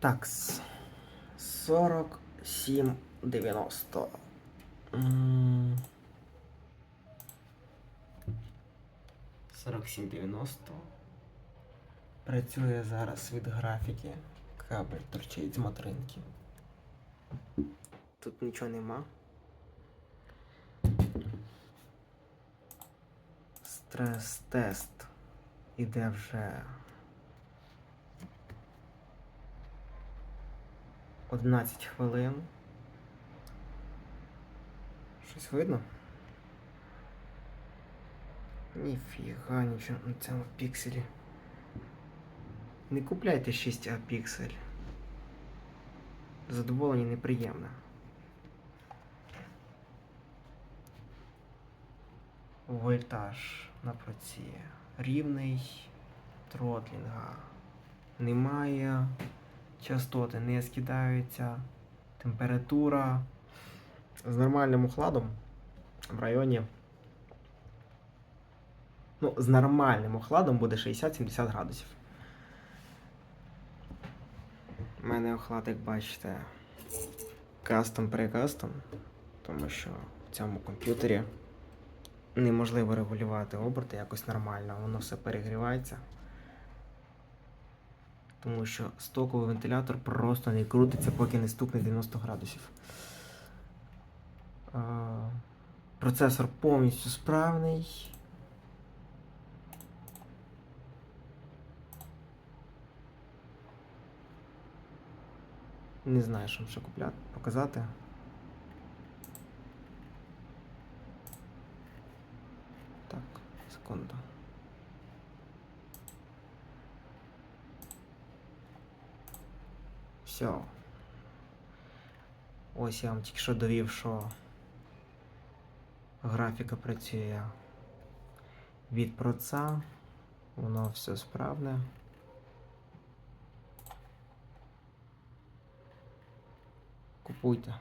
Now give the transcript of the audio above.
Такс. 47,90. М. 47,90. Працює зараз від графіки. Кабель торчить з матринки. Тут нічого нема. Стрес-тест іде вже 11 хвилин. Щось видно? Ніфіга нічого на цьому пікселі. Не купляйте 6А піксель. Задоволення неприємне. Вольтаж на проці. Рівний тротлінга. Немає частоти, не скидаються. Температура з нормальним охладом в районі. Ну, з нормальним охладом буде 60-70 градусів. У мене охлад, як бачите, кастом прикастом, тому що в цьому комп'ютері неможливо регулювати оберти якось нормально, воно все перегрівається. Тому що стоковий вентилятор просто не крутиться, поки не стукне 90 градусів. Процесор повністю справний. Не знаю, що ще купляти, показати. Так, секунду. Все. Ось я вам тільки що довів, що графіка працює від проца. Воно все справне. Купуйте.